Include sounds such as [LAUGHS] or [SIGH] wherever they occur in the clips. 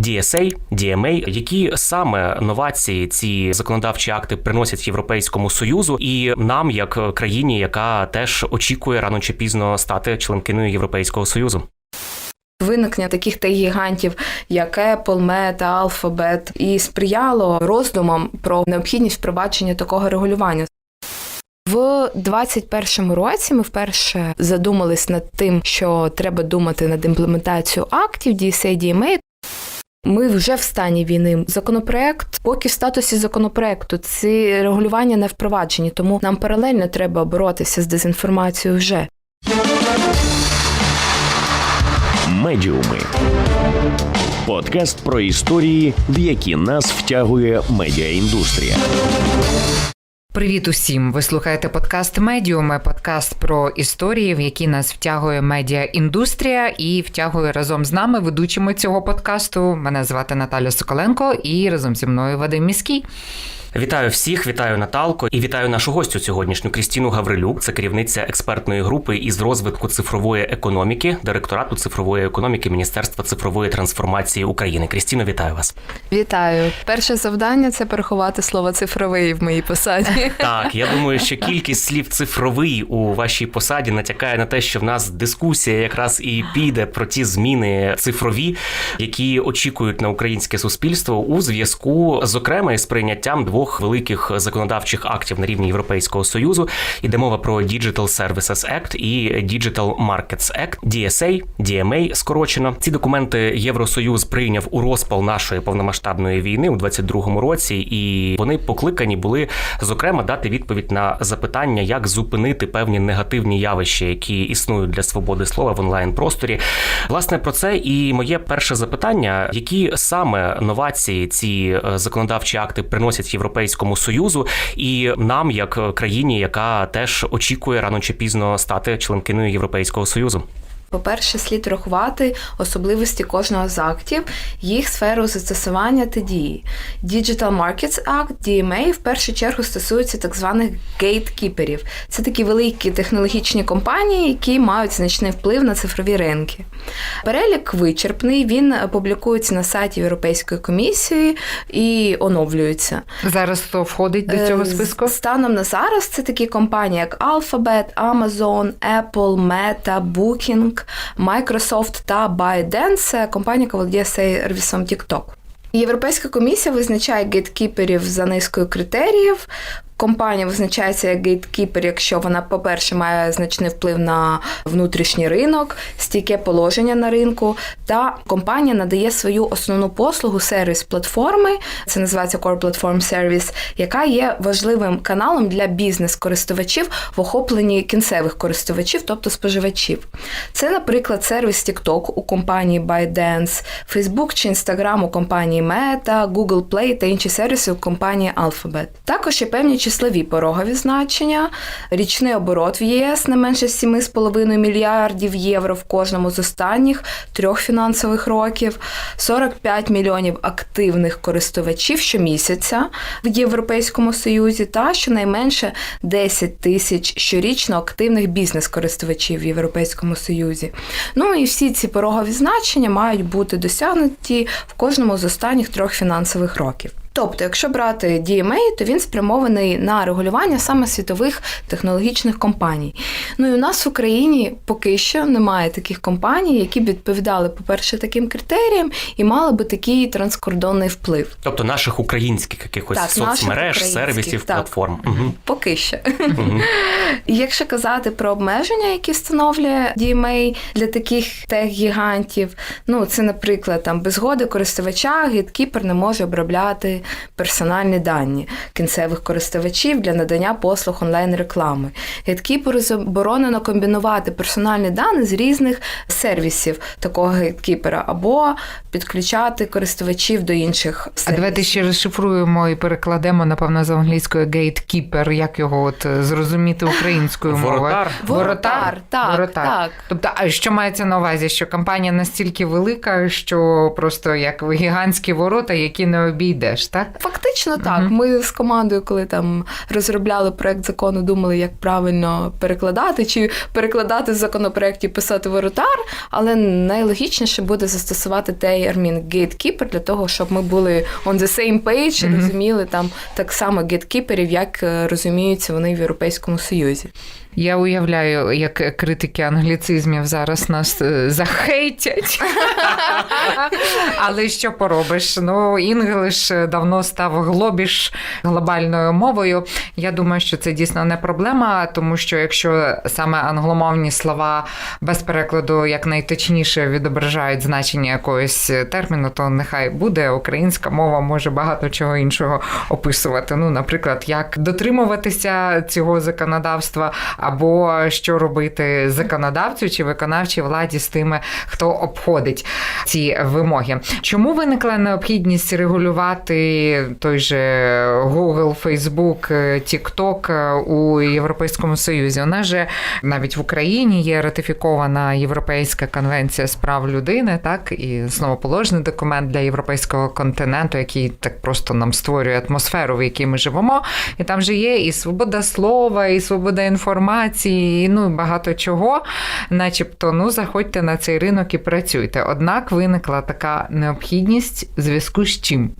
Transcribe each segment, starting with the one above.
DSA, DMA, які саме новації ці законодавчі акти приносять європейському союзу і нам, як країні, яка теж очікує рано чи пізно стати членкиною Європейського союзу. Виникнення таких тех-гігантів, як Apple, Meta, Alphabet, і сприяло роздумам про необхідність впровадження такого регулювання. В 2021 році ми вперше задумались над тим, що треба думати над імплементацією актів DSA, DMA. Ми вже в стані війни. Законопроект, поки в статусі законопроекту, ці регулювання не впроваджені, тому нам паралельно треба боротися з дезінформацією вже. Медіуми. Подкаст про історії, в які нас втягує медіаіндустрія. Привіт усім! Ви слухаєте подкаст Медіуми, подкаст про історії, в які нас втягує медіаіндустрія, і втягує разом з нами ведучими цього подкасту. Мене звати Наталя Соколенко і разом зі мною Вадим Міський. Вітаю всіх, вітаю Наталко і вітаю нашу гостю сьогоднішню Крістіну Гаврилюк. Це керівниця експертної групи із розвитку цифрової економіки, директорату цифрової економіки Міністерства цифрової трансформації України. Крістіно, вітаю вас. Вітаю. Перше завдання це переховати слово цифровий в моїй посаді. [LAUGHS] Так, я думаю, що кількість слів цифровий у вашій посаді натякає на те, що в нас дискусія якраз і піде про ті зміни цифрові, які очікують на українське суспільство у зв'язку, зокрема, із прийняттям двох великих законодавчих актів на рівні Європейського союзу. Іде мова про Digital Services Act і Digital Markets Act, DSA, DMA скорочено. Ці документи Євросоюз прийняв у розпал нашої повномасштабної війни у 22-му році, і вони покликані були зокрема дати відповідь на запитання, як зупинити певні негативні явища, які існують для свободи слова в онлайн просторі. Власне про це і моє перше запитання: які саме новації ці е, законодавчі акти приносять європейському союзу і нам, як країні, яка теж очікує рано чи пізно стати членкиною Європейського союзу. По-перше, слід рахувати особливості кожного з актів, їх сферу застосування та дії. Digital Markets Act, DMA, в першу чергу стосується так званих гейткіперів. Це такі великі технологічні компанії, які мають значний вплив на цифрові ринки. Перелік вичерпний, він публікується на сайті Європейської комісії і оновлюється. Зараз хто входить до цього Е, списку? Станом на зараз це такі компанії, як Alphabet, Amazon, Apple, Meta, Booking, Microsoft та ByteDance. Це компанія, яка володіє сервісом TikTok. Європейська комісія визначає гейткіперів за низкою критеріїв. Компанія визначається як гейткіпер, якщо вона, по-перше, має значний вплив на внутрішній ринок, стійке положення на ринку, та компанія надає свою основну послугу сервіс платформи, це називається Core Platform Service, яка є важливим каналом для бізнес-користувачів в охопленні кінцевих користувачів, тобто споживачів. Це, наприклад, сервіс TikTok у компанії ByteDance, Facebook чи Instagram у компанії Meta, Google Play та інші сервіси у компанії Alphabet. Також є певні числові порогові значення, річний оборот в ЄС не менше 7,5 мільярдів євро в кожному з останніх трьох фінансових років, 45 мільйонів активних користувачів щомісяця в Європейському Союзі та щонайменше 10 тисяч щорічно активних бізнес-користувачів в Європейському Союзі. Ну і всі ці порогові значення мають бути досягнуті в кожному з останніх трьох фінансових років. Тобто, якщо брати DMA, то він спрямований на регулювання саме світових технологічних компаній. Ну і у нас в Україні поки що немає таких компаній, які б відповідали, по-перше, таким критеріям і мали би такий транскордонний вплив. Тобто наших українських якихось Так, соцмереж, сервісів, так. платформ. Угу. Поки що. Угу. [LAUGHS] Якщо казати про обмеження, які встановлює DMA для таких тех-гігантів, ну це, наприклад, там без згоди користувача гейткіпер не може обробляти персональні дані кінцевих користувачів для надання послуг онлайн-реклами. Гейткіперу заборонено комбінувати персональні дані з різних сервісів такого гейткіпера або підключати користувачів до інших А давайте ще розшифруємо і перекладемо, напевно, з англійської gatekeeper, як його от е, зрозуміти українською мовою. Воротар. Воротар, так, Воротар. так. Тобто, а що мається на увазі? Що компанія настільки велика, що просто як гігантські ворота, які не обійдеш, так? Фактично так. Ми з командою, коли там розробляли проект закону, думали, як правильно перекладати, чи перекладати з законопроекті писати воротар, але найлогічніше буде застосувати термін gatekeeper для того, щоб ми були on the same page і розуміли там так само гейткіперів, як е, розуміються вони в Європейському Союзі. Я уявляю, як критики англіцизмів зараз нас е, захейтять. [LAUGHS] Але що поробиш? Ну, інглиш давно став глобіш глобальною мовою. Я думаю, що це дійсно не проблема, тому що якщо саме англомовні слова без перекладу як найточніше відображають значення якогось терміну, то нехай буде українська мова може багато чого іншого описувати. Ну, наприклад, як дотримуватися цього законодавства, або що робити законодавцю чи виконавчій владі з тими, хто обходить ці вимоги. Чому виникла необхідність регулювати той же Google, Facebook, TikTok у Європейському Союзі? У нас же навіть в Україні є ратифікована Європейська конвенція з прав людини, так і основоположний документ для європейського континенту, який так просто нам створює атмосферу, в якій ми живемо. І там же є і свобода слова, і свобода інформації, і ну і багато чого. Начебто, ну заходьте на цей ринок і працюйте. Однак виникла така необхідність в зв'язку з чим.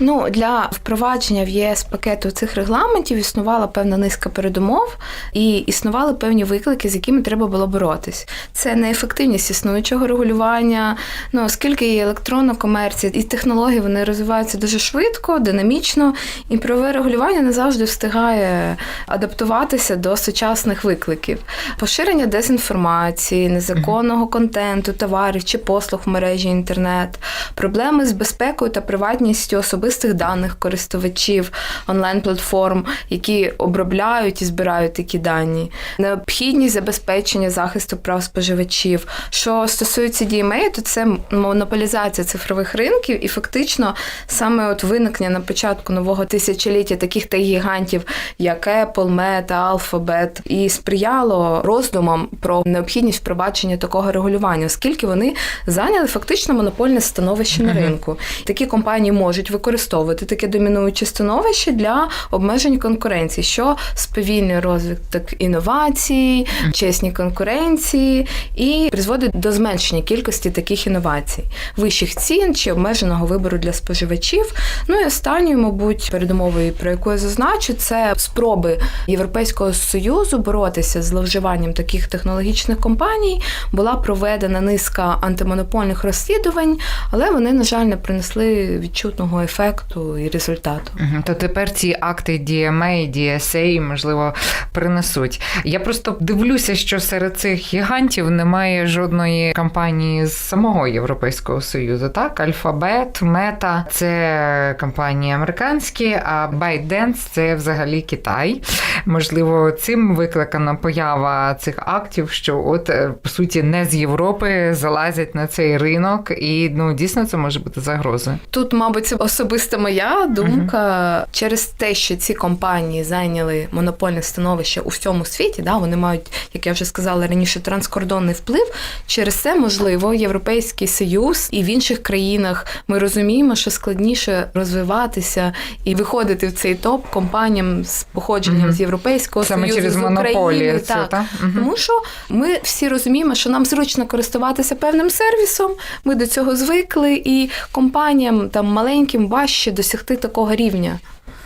Ну, для впровадження в ЄС пакету цих регламентів існувала певна низка передумов і існували певні виклики, з якими треба було боротись. Це неефективність існуючого регулювання. Ну, оскільки є електронна комерція і технології вони розвиваються дуже швидко, динамічно, і правове регулювання не завжди встигає адаптуватися до сучасних викликів. Поширення дезінформації, незаконного контенту, товарів чи послуг в мережі інтернет, проблеми з безпекою та приватністю особистих даних користувачів онлайн-платформ, які обробляють і збирають такі дані, необхідність забезпечення захисту прав споживачів. Що стосується DMA, то це монополізація цифрових ринків, і фактично саме от виникнення на початку нового тисячоліття таких та гігантів, як Apple, Meta, Alphabet, і сприяло роздумам про необхідність впровадження такого регулювання, оскільки вони зайняли фактично монопольне становище на ринку. Такі компанії можуть використовувати таке домінуюче становище для обмежень конкуренції, що сповільнює розвиток інновацій, чесні конкуренції і призводить до зменшення кількості таких інновацій, вищих цін чи обмеженого вибору для споживачів. Ну і останньою, мабуть, передумовою, про яку я зазначу, це спроби Європейського союзу боротися з зловживанням таких технологічних компаній. Була проведена низка антимонопольних розслідувань, але вони, на жаль, не принесли відчутного ефекту і результату. То тепер ці акти DMA, DSA, можливо, принесуть. Я просто дивлюся, що серед цих гігантів немає жодної компанії з самого Європейського Союзу. Так, Альфабет, Мета це компанії американські, а ByteDance – це взагалі Китай. Можливо, цим викликана поява цих актів, що от е, по суті не з Європи залазять на цей ринок, і ну дійсно це може бути загрозою. Тут, мабуть, це особиста моя думка через те, що ці компанії зайняли монопольне становище у всьому світі. Да, вони мають, як я вже сказала раніше, транскордонний вплив. Через це можливо Європейський Союз і в інших країнах ми розуміємо, що складніше розвиватися і виходити в цей топ компаніям з походженням Мгм. з Європейського Саме Союзу через з України. цю, Так. та? Угу. Тому що ми всі розуміємо, що нам зручно користуватися певним сервісом. Ми до цього звикли, і компаніям там маленьким важче досягти такого рівня.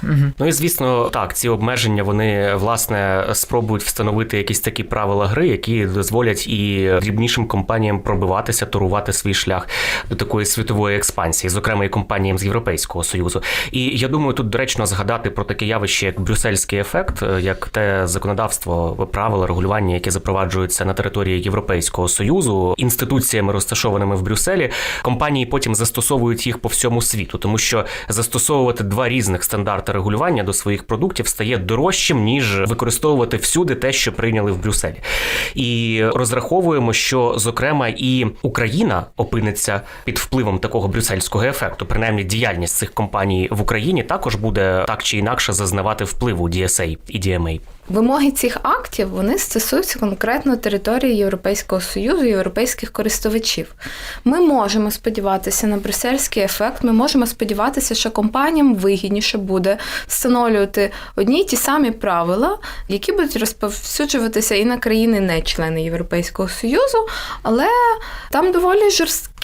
Мгм. Ну і звісно, так, ці обмеження вони власне спробують встановити якісь такі правила гри, які дозволять і дрібнішим компаніям пробиватися, турувати свій шлях до такої світової експансії, зокрема і компаніям з Європейського союзу. І я думаю, тут доречно згадати про таке явище, як брюссельський ефект, як те законодавство, правила регулювання, яке запроваджується на території Європейського союзу, інституціями, розташованими в Брюсселі, компанії потім застосовують їх по всьому світу, тому що застосовувати два різних стандарти регулювання до своїх продуктів стає дорожчим ніж використовувати всюди те, що прийняли в Брюсселі. І розраховуємо, що зокрема і Україна опиниться під впливом такого брюссельського ефекту. Принаймні, діяльність цих компаній в Україні також буде так чи інакше зазнавати впливу DSA і DMA. Вимоги цих актів вони стосуються конкретно території Європейського союзу, європейських користувачів. Ми можемо сподіватися на брюссельський ефект. Ми можемо сподіватися, що компаніям вигідніше буде встановлювати одні й ті самі правила, які будуть розповсюджуватися і на країни, не члени Європейського союзу, але там доволі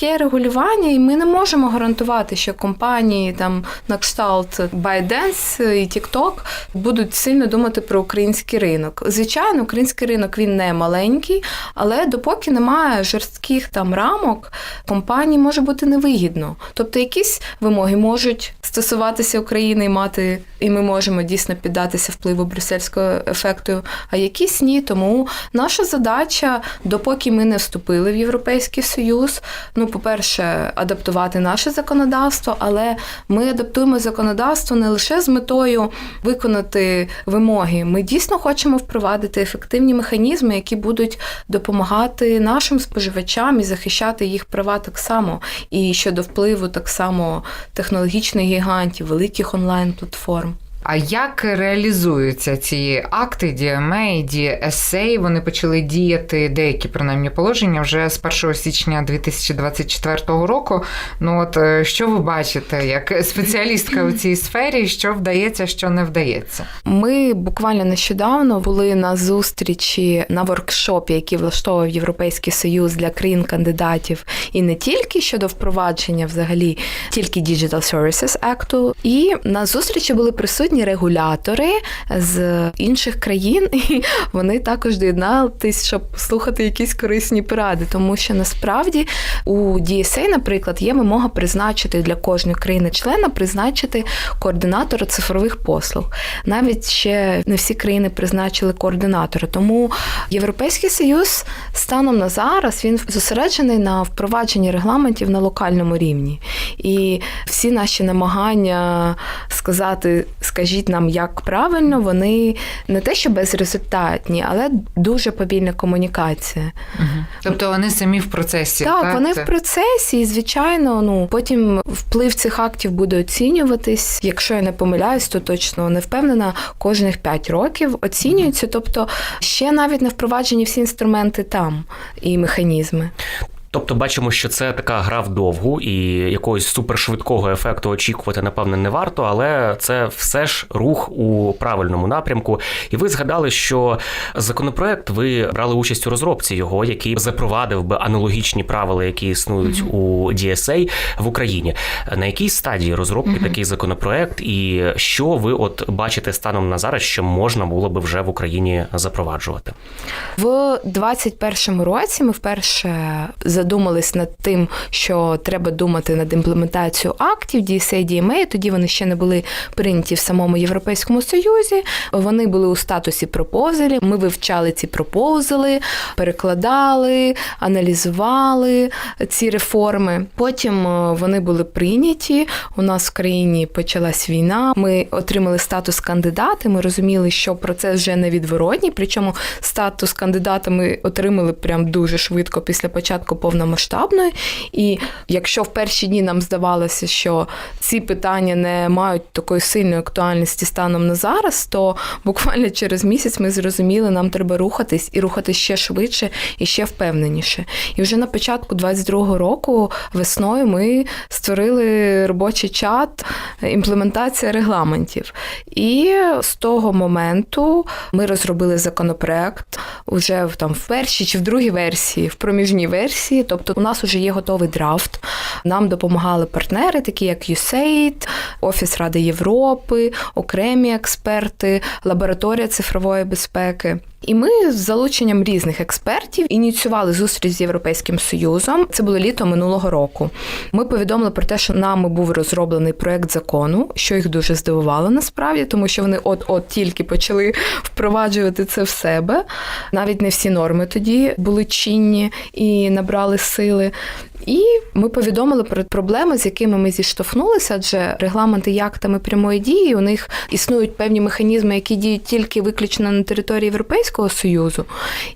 жорстке регулювання, і ми не можемо гарантувати, що компанії там на кшталт ByteDance і TikTok будуть сильно думати про український ринок. Звичайно, український ринок він не маленький, але допоки немає жорстких там рамок, компанії може бути невигідно. Тобто якісь вимоги можуть стосуватися України і мати, і ми можемо дійсно піддатися впливу брюссельського ефекту, а якісь ні. Тому наша задача, допоки ми не вступили в Європейський Союз, ну, по-перше, адаптувати наше законодавство, але ми адаптуємо законодавство не лише з метою виконати вимоги. Ми дійсно хочемо впровадити ефективні механізми, які будуть допомагати нашим споживачам і захищати їх права так само. І щодо впливу так само технологічних гігантів, великих онлайн-платформ. А як реалізуються ці акти DMA, DSA? Вони почали діяти деякі принаймні положення вже з 1 січня 2024 року. Ну от е, що ви бачите як спеціалістка у цій сфері, що вдається, що не вдається? Ми буквально нещодавно були на зустрічі на воркшопі, який влаштовував Європейський Союз для країн-кандидатів, і не тільки щодо впровадження взагалі тільки Digital Services Act. І на зустрічі були присутні регулятори з інших країн, [LAUGHS] і вони також доєднались, щоб слухати якісь корисні поради, тому що насправді у DSA, наприклад, є вимога призначити для кожної країни-члена призначити координатора цифрових послуг. Навіть ще не всі країни призначили координатора. Тому Європейський Союз станом на зараз він зосереджений на впровадженні регламентів на локальному рівні. І всі наші намагання сказати, скажіть нам, як правильно, вони не те, що безрезультатні, але дуже повільна комунікація. Тобто вони самі в процесі. Так, вони в процесі, і звичайно, ну потім вплив цих актів буде оцінюватись. Якщо я не помиляюсь, то точно не впевнена. Кожних 5 років оцінюється. Тобто ще навіть не впроваджені всі інструменти там і механізми. Тобто бачимо, що це така гра вдовгу, і якогось супершвидкого ефекту очікувати, напевне, не варто, але це все ж рух у правильному напрямку. І ви згадали, що законопроект ви брали участь у розробці його, який запровадив би аналогічні правила, які існують mm-hmm. у DSA в Україні. На якій стадії розробки mm-hmm. такий законопроект, і що ви от бачите станом на зараз, що можна було би вже в Україні запроваджувати? В 2021 році ми вперше задумались над тим, що треба думати над імплементацією актів DSA, DMA, тоді вони ще не були прийняті в самому Європейському Союзі. Вони були у статусі пропозелі. Ми вивчали ці пропозали, перекладали, аналізували ці реформи. Потім вони були прийняті. У нас в країні почалась війна. Ми отримали статус кандидата. Ми розуміли, що процес вже невідворотній. Причому статус кандидата ми отримали прям дуже швидко після початку повномасштабної. І якщо в перші дні нам здавалося, що ці питання не мають такої сильної актуальності станом на зараз, то буквально через місяць ми зрозуміли, нам треба рухатись і рухатись ще швидше і ще впевненіше. І вже на початку 22-го року весною ми створили робочий чат імплементація регламентів. І з того моменту ми розробили законопроект уже там в першій чи в другій версії, в проміжній версії. Тобто у нас вже є готовий драфт. Нам допомагали партнери, такі як USAID, Офіс Ради Європи, окремі експерти, лабораторія цифрової безпеки. І ми з залученням різних експертів ініціювали зустріч з Європейським Союзом. Це було літо минулого року. Ми повідомили про те, що нами був розроблений проект закону, що їх дуже здивувало насправді, тому що вони от-от тільки почали впроваджувати це в себе. Навіть не всі норми тоді були чинні і набрали сили. І ми повідомили про проблеми, з якими ми зіштовхнулися, адже регламенти і актами прямої дії у них існують певні механізми, які діють тільки виключно на території Європейського Союзу.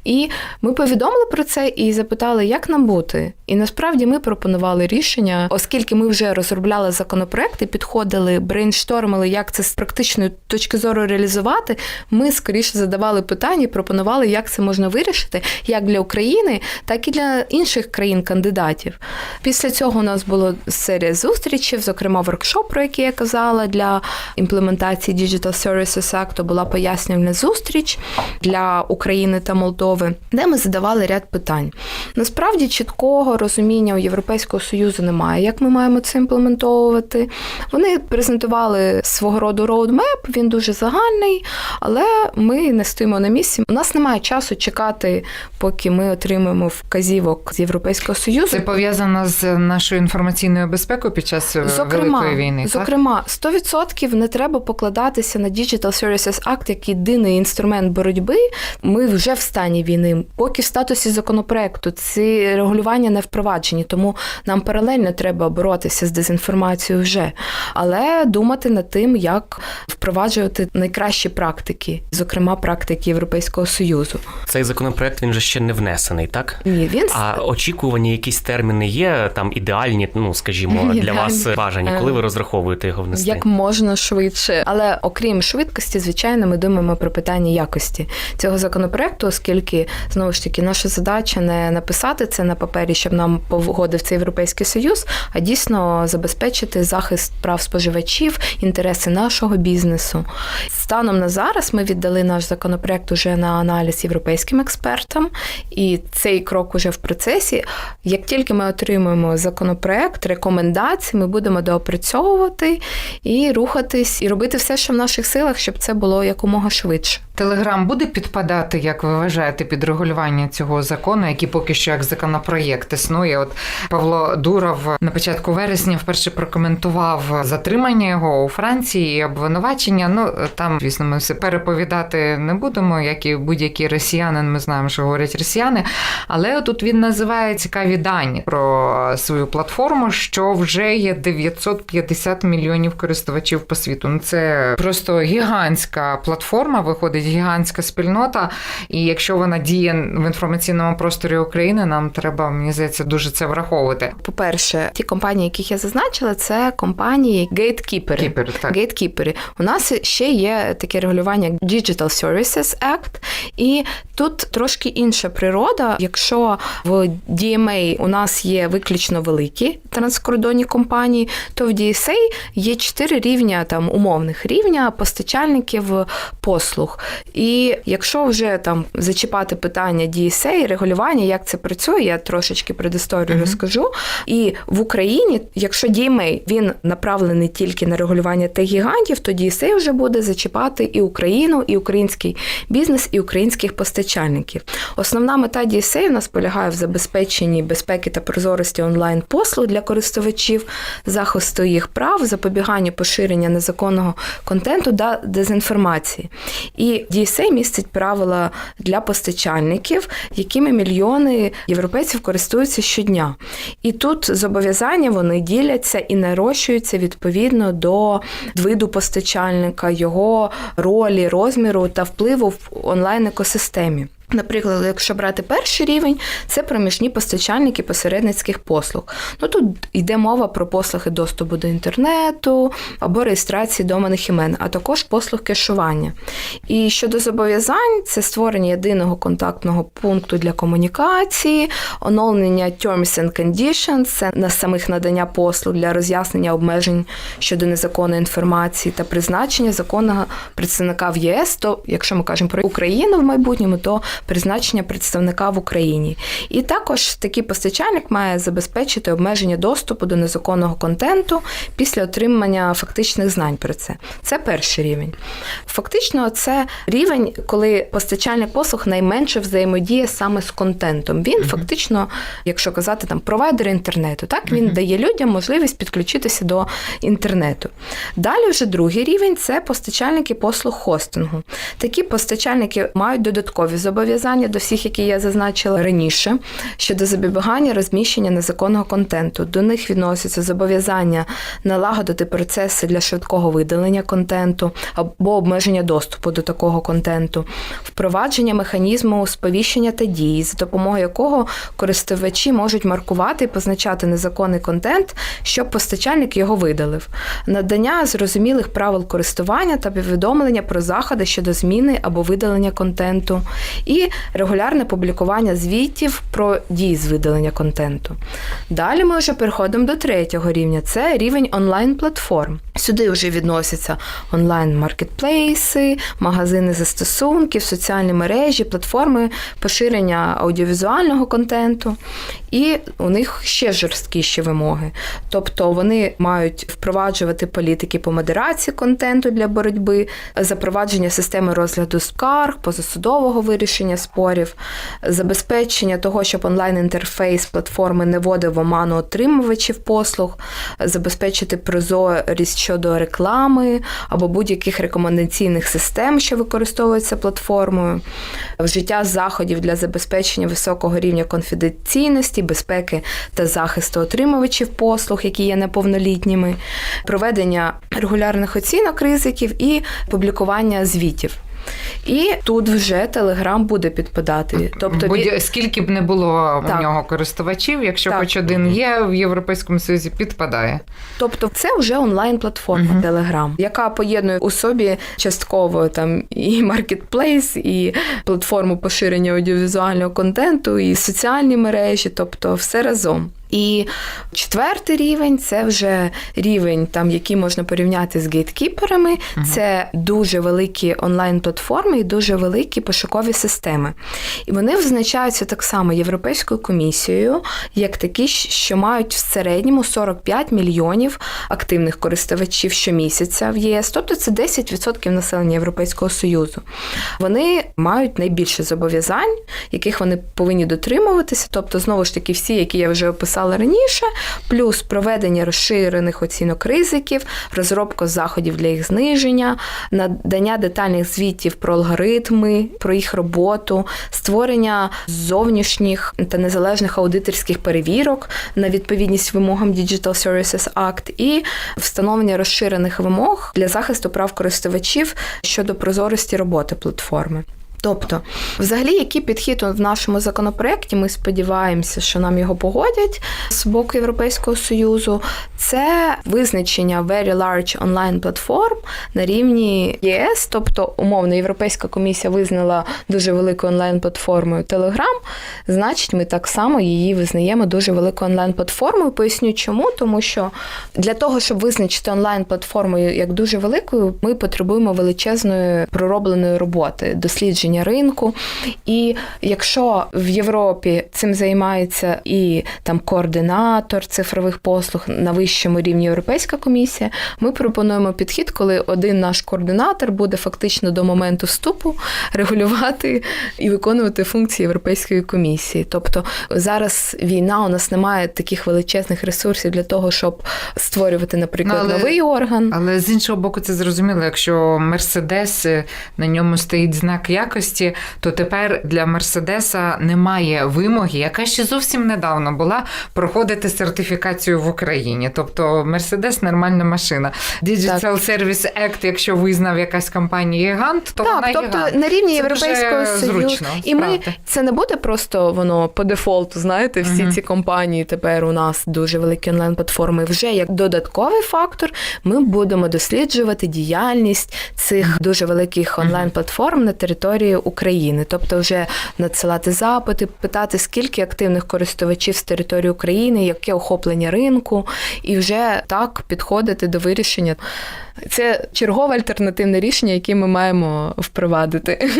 І ми повідомили про це і запитали, як нам бути. І насправді ми пропонували рішення, оскільки ми вже розробляли законопроект і підходили, брейнштормили, як це з практичної точки зору реалізувати. Ми скоріше задавали питання, пропонували, як це можна вирішити, як для України, так і для інших країн-кандидатів. Після цього у нас була серія зустрічей, зокрема воркшоп, про який я казала, для імплементації Digital Services Act була пояснювальна зустріч для України та Молдови, де ми задавали ряд питань. Насправді чіткого розуміння у Європейського Союзу немає, як ми маємо це імплементовувати. Вони презентували свого роду роудмеп, він дуже загальний, але ми не стоїмо на місці. У нас немає часу чекати, поки ми отримаємо вказівок з Європейського Союзу. Це пов'язано з нашою інформаційною безпекою під час е, Зокрема, великої війни. так? зокрема, 100% не треба покладатися на Digital Services Act як єдиний інструмент боротьби. Ми вже в стані війни, поки в статусі законопроекту ці регулювання не впроваджені, тому нам паралельно треба боротися з дезінформацією вже, але думати над тим, як впроваджувати найкращі практики, зокрема практики Європейського союзу. Цей законопроект він же ще не внесений, так? Ні, він А очікувані якісь терміни є там ідеальні, ну скажімо, для вас бажані. Коли ви розраховуєте його внести? Як можна швидше, але окрім швидкості, звичайно, ми думаємо про питання якості цього законопроекту, оскільки знову ж таки наша задача не написати це на папері, щоб нам погодив цей європейський союз, а дійсно забезпечити захист прав споживачів, інтереси нашого бізнесу. Станом на зараз ми віддали наш законопроект уже на аналіз європейським експертам, і цей крок уже в процесі. Як тільки ми отримуємо законопроект, рекомендації, ми будемо доопрацьовувати і рухатись, і робити все, що в наших силах, щоб це було якомога швидше. Телеграм буде підпадати, як ви вважаєте, під регулювання цього закону, який поки що як законопроєкт існує. От Павло Дуров на початку вересня вперше прокоментував затримання його у Франції і обвинувачення. Ну там, звісно, ми все переповідати не будемо, як і будь-який росіянин. Ми знаємо, що говорять росіяни. Але тут він називає цікаві дані про свою платформу, що вже є 950 мільйонів користувачів по світу. Ну це просто гігантська платформа, виходить гігантська спільнота. І якщо вона діє в інформаційному просторі України, нам треба, мені здається, дуже це враховувати. По-перше, ті компанії, яких я зазначила, це компанії гейткіпери. Кіпер, так. Гейткіпери. У нас ще є таке регулювання як Digital Services Act, і тут трошки інша природа. Якщо в DMA у нас є виключно великі транскордонні компанії, то в DSA є чотири рівня там умовних рівня постачальників послуг. І якщо вже там зачіпати питання DSA, регулювання, як це працює, я трошечки предісторію розкажу. І в Україні, якщо DMA він направлений тільки на регулювання тих гігантів, то DSA вже буде зачіпати і Україну, і український бізнес, і українських постачальників. Основна мета DSA у нас полягає в забезпеченні безпеки та прозорості онлайн послуг для користувачів, захисту їх прав, запобіганню поширення незаконного контенту та дезінформації. І DSA містить правила для постачальників, якими мільйони європейців користуються щодня. І тут зобов'язання вони діляться і нарощуються відповідно до виду постачальника, його ролі, розміру та впливу в онлайн-екосистемі. Наприклад, якщо брати перший рівень, це проміжні постачальники посередницьких послуг. Ну тут йде мова про послуги доступу до інтернету або реєстрації доменних імен, а також послуг кешування. І щодо зобов'язань, це створення єдиного контактного пункту для комунікації, оновлення terms and conditions, це на самих надання послуг для роз'яснення обмежень щодо незаконної інформації та призначення законного представника в ЄС. То, якщо ми кажемо про Україну в майбутньому, то призначення представника в Україні. І також такий постачальник має забезпечити обмеження доступу до незаконного контенту після отримання фактичних знань про це. Це перший рівень. Фактично, це рівень, коли постачальник послуг найменше взаємодіє саме з контентом. Він фактично, якщо казати там провайдер інтернету, так він дає людям можливість підключитися до інтернету. Далі вже другий рівень це постачальники послуг хостингу. Такі постачальники мають додаткові зобов'язання зобов'язання до всіх, які я зазначила раніше, щодо запобігання розміщення незаконного контенту. До них відносяться зобов'язання налагодити процеси для швидкого видалення контенту або обмеження доступу до такого контенту, впровадження механізму сповіщення та дії, за допомогою якого користувачі можуть маркувати і позначати незаконний контент, щоб постачальник його видалив, надання зрозумілих правил користування та повідомлення про заходи щодо зміни або видалення контенту, і регулярне публікування звітів про дії з видалення контенту. Далі ми вже переходимо до третього рівня це рівень онлайн-платформ. Сюди вже відносяться онлайн-маркетплейси, магазини застосунків, соціальні мережі, платформи поширення аудіовізуального контенту. І у них ще жорсткіші вимоги. Тобто вони мають впроваджувати політики по модерації контенту для боротьби, запровадження системи розгляду скарг, позасудового вирішення спорів, забезпечення того, щоб онлайн-інтерфейс платформи не вводив оману отримувачів послуг, забезпечити прозорість щодо реклами або будь-яких рекомендаційних систем, що використовуються платформою, вжиття заходів для забезпечення високого рівня конфіденційності, безпеки та захисту отримувачів послуг, які є неповнолітніми, проведення регулярних оцінок ризиків і публікування звітів. І тут вже Телеграм буде підпадати. Тобто Будь, скільки б не було Так. в нього користувачів, якщо Так. хоч один є в Європейському Союзі, підпадає. Тобто це вже онлайн-платформа. Telegram, яка поєднує у собі частково там і маркетплейс, і платформу поширення аудіовізуального контенту, і соціальні мережі, тобто все разом. І четвертий рівень це вже рівень, там, який можна порівняти з гейткіперами. Це дуже великі онлайн-платформи і дуже великі пошукові системи. І вони визначаються так само Європейською комісією, як такі, що мають в середньому 45 мільйонів активних користувачів щомісяця в ЄС, тобто це 10% населення Європейського Союзу. Вони мають найбільше зобов'язань, яких вони повинні дотримуватися, тобто, знову ж таки, всі, які я вже описала раніше, плюс проведення розширених оцінок ризиків, розробка заходів для їх зниження, надання детальних звітів про алгоритми, про їх роботу, створення зовнішніх та незалежних аудиторських перевірок на відповідність вимогам Digital Services Act і встановлення розширених вимог для захисту прав користувачів щодо прозорості роботи платформи. Тобто, взагалі, який підхід в нашому законопроекті, ми сподіваємося, що нам його погодять з боку Європейського Союзу, це визначення Very Large Online Platform на рівні ЄС, тобто, умовно, Європейська комісія визнала дуже великою онлайн-платформою Telegram, значить, ми так само її визнаємо дуже великою онлайн-платформою. Поясню чому, тому що для того, щоб визначити онлайн-платформу як дуже великою, ми потребуємо величезної проробленої роботи, дослідження ринку. І якщо в Європі цим займається і там координатор цифрових послуг на вищому рівні Європейська комісія, ми пропонуємо підхід, коли один наш координатор буде фактично до моменту вступу регулювати і виконувати функції Європейської комісії. Тобто зараз війна, у нас немає таких величезних ресурсів для того, щоб створювати, наприклад, але- новий орган. Але з іншого боку, це зрозуміло, якщо Мерседес е, на ньому стоїть знак якості, то тепер для Мерседеса немає вимоги, яка ще зовсім недавно була проходити сертифікацію в Україні. Тобто Мерседес нормальна машина. Digital Service Act, якщо визнав якась компанія гігант, то вона тобто гігант. на рівні Це Європейського Союзу. зручно, і ми це не буде просто воно по дефолту. Знаєте, всі Мгм. ці компанії тепер у нас дуже великі онлайн-платформи. Вже як додатковий фактор, ми будемо досліджувати діяльність цих дуже великих онлайн-платформ на території України. Тобто, вже надсилати запити, питати, скільки активних користувачів з території України, яке охоплення ринку, і вже так підходити до вирішення. Це чергове альтернативне рішення, яке ми маємо впровадити.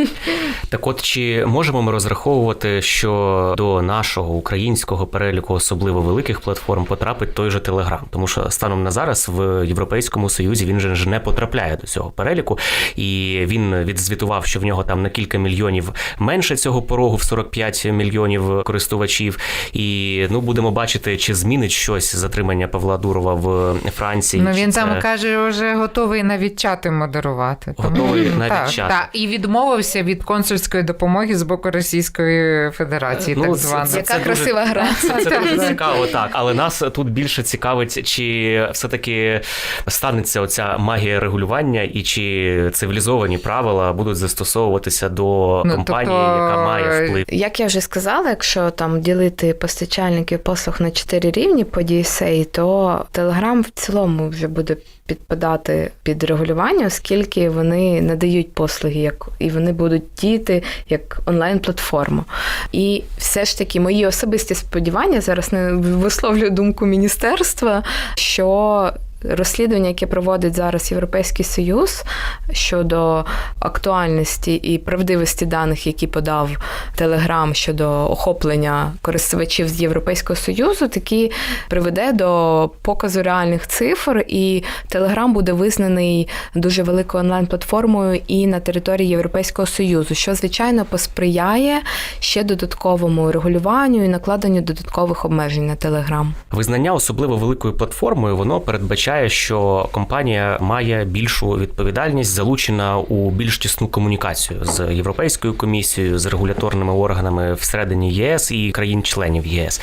Так от чи можемо ми розраховувати, що до нашого українського переліку особливо великих платформ потрапить той же Телеграм? Тому що станом на зараз в Європейському Союзі він же ж не потрапляє до цього переліку, і він відзвітував, що в нього там на кілька мільйонів менше цього порогу в 45 мільйонів користувачів. І ну будемо бачити, чи змінить щось затримання Павла Дурова в Франції. Ну він це- там каже, вже готовий навіть чати модерувати. Готовий навіть так, чати. Так, і відмовився від консульської допомоги з боку Російської Федерації, Ну, так це- званої. це- Яка дуже- красива гра. Це, [LAUGHS] це дуже цікаво, так. Але нас тут більше цікавить, чи все-таки станеться оця магія регулювання, і чи цивілізовані правила будуть застосовуватися до Ну, компанії, тобто, яка має вплив. Як я вже сказала, якщо там ділити постачальників послуг на чотири рівні по DSA, то Telegram в цілому вже буде підпадати під регулювання, оскільки вони надають послуги, як і вони будуть діяти як онлайн-платформа. І все ж таки мої особисті сподівання зараз не висловлюю думку міністерства, що. Розслідування, яке проводить зараз Європейський Союз щодо актуальності і правдивості даних, які подав Телеграм щодо охоплення користувачів з Європейського Союзу, таки приведе до показу реальних цифр, і Телеграм буде визнаний дуже великою онлайн-платформою і на території Європейського Союзу, що звичайно посприяє ще додатковому регулюванню і накладенню додаткових обмежень на Телеграм. Визнання особливо великою платформою, воно передбачає, що компанія має більшу відповідальність, залучена у більш тісну комунікацію з Європейською комісією, з регуляторними органами всередині ЄС і країн-членів ЄС.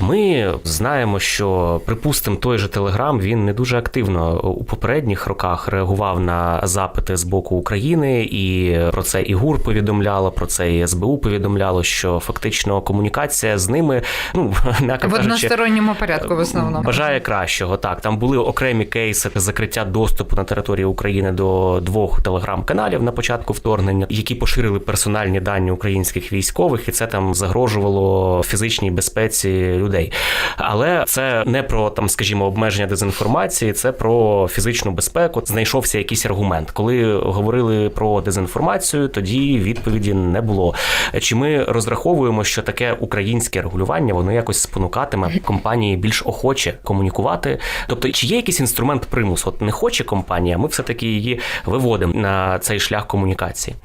Ми знаємо, що припустимо, той же Телеграм він не дуже активно у попередніх роках реагував на запити з боку України, і про це і ГУР повідомляло, про це і СБУ повідомляло, що фактично комунікація з ними, ну [LAUGHS] м'яко В односторонньому порядку в основному. Бажає кращого. Так, там були окремі кейси закриття доступу на території України до двох телеграм-каналів на початку вторгнення, які поширили персональні дані українських військових, і це там загрожувало фізичній безпеці людей. Але це не про там, скажімо, обмеження дезінформації, це про фізичну безпеку. Знайшовся якийсь аргумент. Коли говорили про дезінформацію, тоді відповіді не було. Чи ми розраховуємо, що таке українське регулювання воно якось спонукатиме компанії більш охоче комунікувати? Тобто, чи є якийсь інструмент примусу? От не хоче компанія, ми все таки її виводимо на цей шлях комунікації.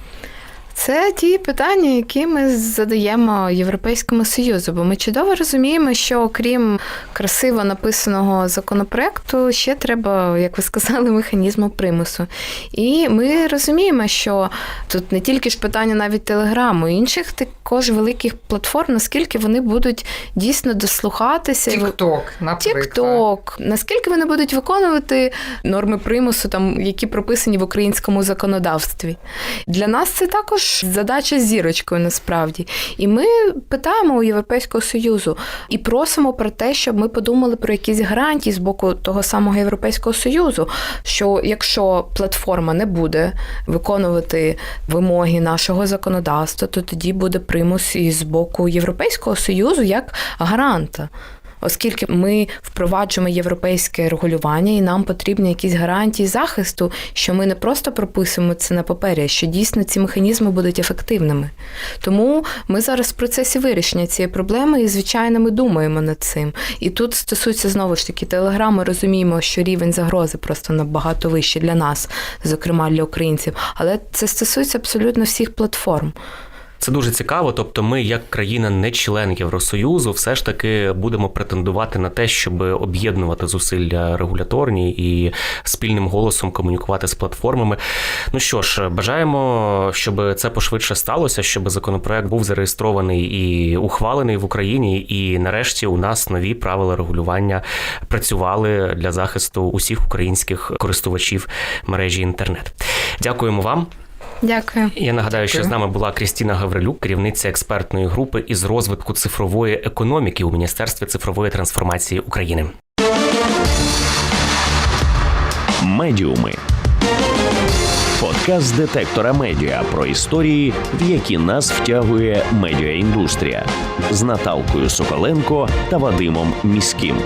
Це ті питання, які ми задаємо Європейському Союзу, бо ми чудово розуміємо, що окрім красиво написаного законопроекту, ще треба, як ви сказали, механізму примусу. І ми розуміємо, що тут не тільки ж питання навіть телеграму, інших також великих платформ, наскільки вони будуть дійсно дослухатися. Тік-ток, наприклад. Тік-ток. Наскільки вони будуть виконувати норми примусу, там, які прописані в українському законодавстві? Для нас це також задача з зірочкою насправді. І ми питаємо у Європейського Союзу і просимо про те, щоб ми подумали про якісь гарантії з боку того самого Європейського Союзу, що якщо платформа не буде виконувати вимоги нашого законодавства, то тоді буде примус і з боку Європейського Союзу як гаранта. Оскільки ми впроваджуємо європейське регулювання, і нам потрібні якісь гарантії захисту, що ми не просто прописуємо це на папері, а що дійсно ці механізми будуть ефективними. Тому ми зараз в процесі вирішення цієї проблеми, і звичайно, ми думаємо над цим. І тут стосується знову ж таки телеграми, розуміємо, що рівень загрози просто набагато вищий для нас, зокрема для українців. Але це стосується абсолютно всіх платформ. Це дуже цікаво. Тобто, ми, як країна, не член Євросоюзу, все ж таки будемо претендувати на те, щоб об'єднувати зусилля регуляторні і спільним голосом комунікувати з платформами. Ну що ж, бажаємо, щоб це пошвидше сталося, щоб законопроект був зареєстрований і ухвалений в Україні. І нарешті у нас нові правила регулювання працювали для захисту усіх українських користувачів мережі інтернет. Дякуємо вам. Дякую. Я нагадаю, що з нами була Крістіна Гаврилюк, керівниця експертної групи із розвитку цифрової економіки у Міністерстві цифрової трансформації України. Медіуми. Подкаст детектора медіа про історії, в які нас втягує медіаіндустрія з Наталкою Соколенко та Вадимом Міським.